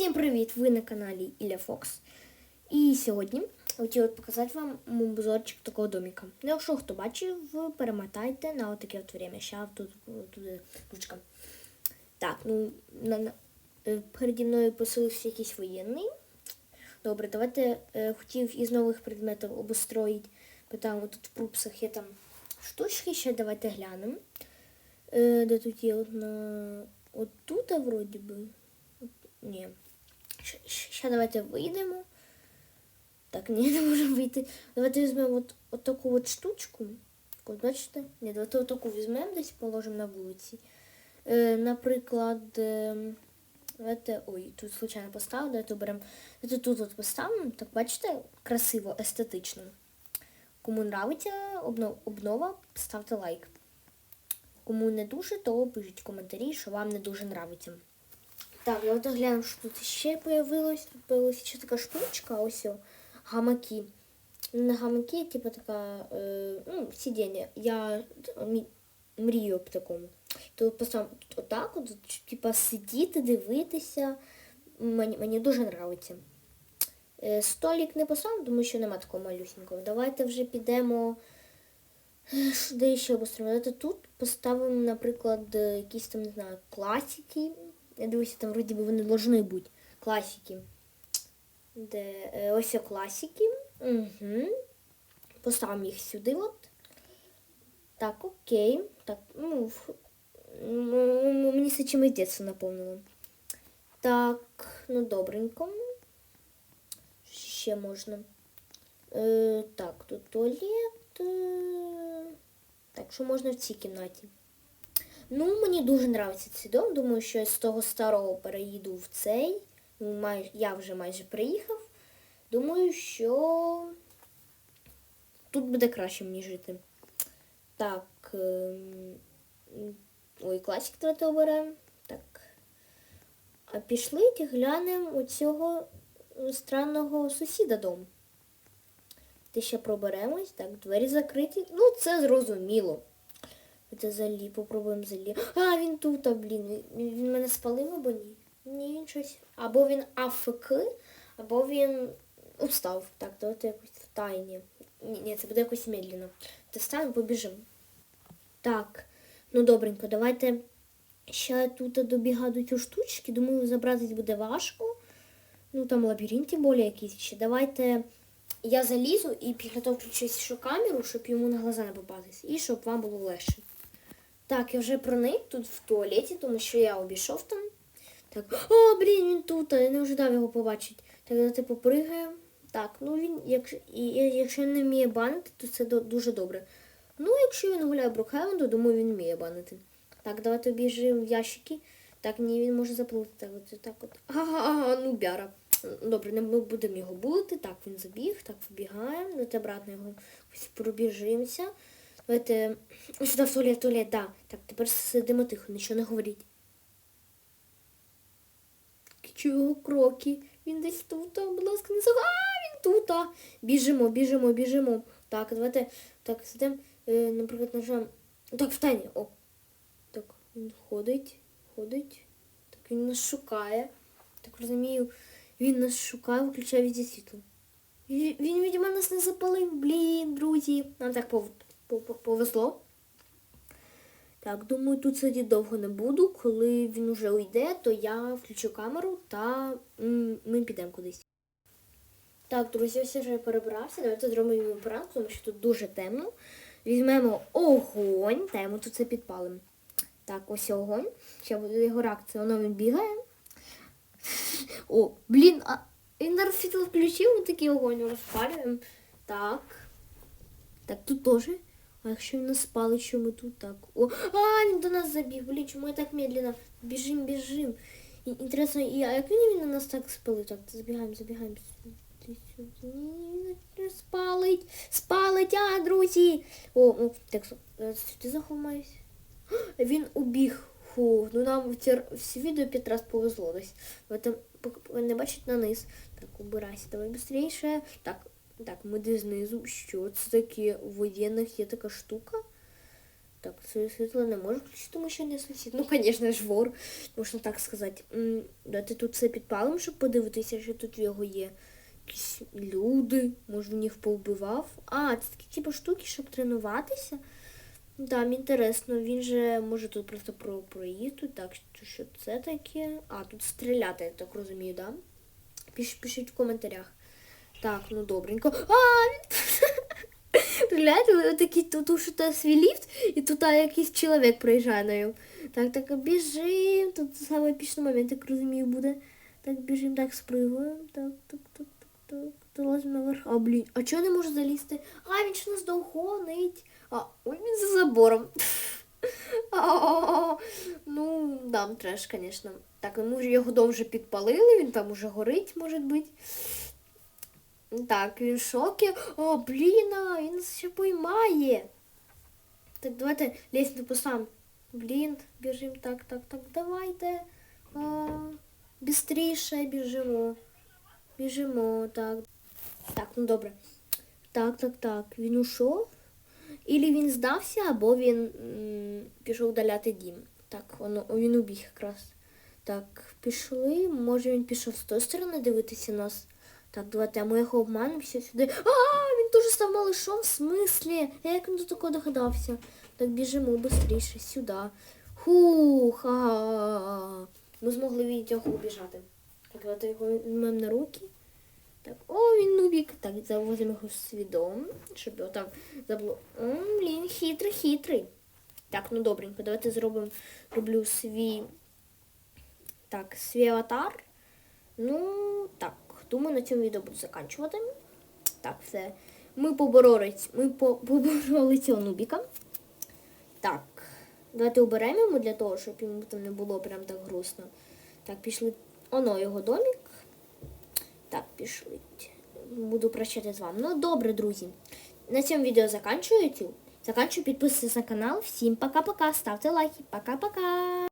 Всім привіт! Ви на каналі Ілля Фокс. І сьогодні хотіла показати вам обзорчик такого домика. Ну, якщо хто бачив, перемотайте на отаке от время. Ща тут туди ручка. Так, ну на, на, е, переді мною поселився якийсь воєнний. Добре, давайте е, хотів із нових предметів обустроїти. Питаємо, тут в прупсах є там штучки, ще давайте глянемо. Е, де тут є одна. От тут, вроді би. Ні. Ще давайте вийдемо. Так, ні, не можемо вийти. Давайте візьмемо от, от таку от штучку. От бачите? Ні, давайте от таку візьмемо десь положимо на вулиці. Е, наприклад, е, давайте. Ой, тут случайно поставив, давайте беремо. Давайте тут от поставимо. Так, бачите, красиво, естетично. Кому нравиться обнова ставте лайк. Кому не дуже, то пишіть коментарі, що вам не дуже нравиться. Так, давайте глянемо, що тут ще появилось. Тут появилася ще така штучка, ось о, гамаки. Не гамаки, типу така, е, ну, сидіння. Я мрію об такому. То поставимо тут отак, от, типу, сидіти, дивитися. Мені, мені дуже подобається. Е, столик не поставимо, тому що нема такого малюсенького. Давайте вже підемо. Де ще обустроїмо? Давайте тут поставимо, наприклад, е, якісь там, не знаю, класики. Я дивлюся, там вроді би вони повинні бути. Класики. Де, е, ось класики. Угу. Поставимо їх сюди. от. Так, окей. Так, ну, в- ну, мені це чимось дитинство наповнило. Так, ну добренько. Ще можна. Е, так, тут туалет. Е, так, що можна в цій кімнаті? Ну, мені дуже подобається цей дом. Думаю, що я з того старого переїду в цей. Ну. Я вже майже приїхав. Думаю, що тут буде краще мені жити. Так. ем, Ой, класик давайте оберемо. Так. А пішли і глянемо у цього странного сусіда дом. Ти ще проберемось. Так, двері закриті. Ну, це зрозуміло. Це залі, попробуємо залі. А, він тут, а, блін. Він, мене спалив або ні? Ні, щось. Або він АФК, або він устав. Так, давайте якось в тайні. Ні, це буде якось медленно. Встанемо, побіжимо. Так, ну добренько, давайте ще тут добігаю до цієї штучки. Думаю, забратись буде важко. Ну там лабіринт тим більше якийсь ще. Давайте я залізу і того включу ще камеру, щоб йому на глаза не попатись. І щоб вам було легше. Так, я вже проник тут в туалеті, тому що я обійшов там. Так, о, блін, він тут, я не ожидав його побачити. Так, давайте попригаємо. Так, ну він, якщо, і, якщо він не вміє банити, то це дуже добре. Ну, якщо він гуляє Брукхевен, то думаю, він вміє банити. Так, давайте обіжимо в ящики. Так, ні, він може заплутати. Так, от, так от. Ага, ну бяра. Добре, не ми будемо його булити. Так, він забіг, так, вбігаємо. Давайте обратно його пробіжимося. Давайте сюди в туалет, в туалет, да. Так, тепер сидимо тихо, нічого не говоріть. Чую його кроки. Він десь тут, будь ласка, не зага. А, він тут. а. Біжимо, біжимо, біжимо. Так, давайте так, сидимо, е, наприклад, нажмемо. Так, встань. О. Так, він ходить, ходить. Так, він нас шукає. Так розумію, він нас шукає, виключає везде світло. Він, видимо, нас не запалив. Блін, друзі. Нам так пов- пов- пов- повезло. Так, думаю, тут сидіти довго не буду. Коли він уже уйде, то я включу камеру та ми підемо кудись. Так, друзі, ось я вже перебрався. Давайте зробимо йому пранк, тому що тут дуже темно. Візьмемо огонь, та йому тут це підпалимо. Так, ось огонь. Ще буде його реакція, воно він бігає. О, блін, а він зараз світло включив, такий огонь розпалюємо. Так. Так, тут теж. А якщо він нас спалить, що ми тут так? О, а, він до нас забіг, блін, чому я так медленно? Біжим, біжим. Інтересно, і, а як він, на нас так спалив? Так, забігаємо, забігаємо. Спалить. Спалить, а, друзі. О, о так, е, сюди заховаюсь. Він убіг. Фу, ну нам в ці, всі відео п'ять раз повезло десь. Ви там не бачите на низ. Так, убирайся, давай швидше. Так, так, ми де знизу. Що це таке? У воєнних є така штука. Так, своє світло не можу включити, тому що не сусід. Ну, звісно ж, вор, можна так сказати. Давайте тут все підпалимо, щоб подивитися, що тут в його є. Якісь люди, може він їх повбивав. А, це такі типу штуки, щоб тренуватися. Там інтересно, він же може тут просто про проїзд, так що, це таке. А, тут стріляти, я так розумію, да? Піш, пишіть в коментарях. Так, ну добренько. А. Гляньте, такі тут що свій ліфт, і тут якийсь чоловік проїжджає на ньому. Так, так, біжим. Тут саме епічний момент, як розумію, буде. Так, біжим, так, спригуємо. Так, так, так, так, так. Залазимо наверх. А, блін, а чого не можу залізти? А, він ж нас догонить. А, ой, він за забором. Ну, да, треш, звісно. Так, ми вже його дом вже підпалили, він там уже горить, може бути. Так, він в шокі. О, блін, він нас ще поймає. Так, давайте лізьте по сам. Блін, біжим, так, так, так, давайте. А, бістріше біжимо. Біжимо, так. Так, ну добре. Так, так, так. Він ушов. Ілі він здався, або він м, пішов даляти дім. Так, воно, він убіг якраз. Так, пішли. Може він пішов з тої сторони дивитися нас. Так, давайте, а ми його обманемося сюди. А, він теж став малишом, в смислі? Як він до такого догадався? Так, біжимо швидше, сюди. Хух, а Ми змогли від нього убіжати. Так, давайте його візьмемо на руки. Так, о, він нубік. Так, завозимо його в свій дом, щоб його там забло. О, блін, хитрий, хитрий. Так, ну добренько, давайте зробимо, роблю свій. Так, свій аватар. Ну, так, думаю, на цьому відео буду закінчувати. Так, все. Ми побороли, ми побороли цього нубіка. Так, давайте оберемо йому для того, щоб йому там не було прям так грустно. Так, пішли. Оно його домик. Так, пішли. Буду прощати з вами. Ну, добре, друзі. На цьому відео закінчую. Закінчую, підписуйтесь на канал. Всім пока-пока. Ставте лайки. Пока-пока.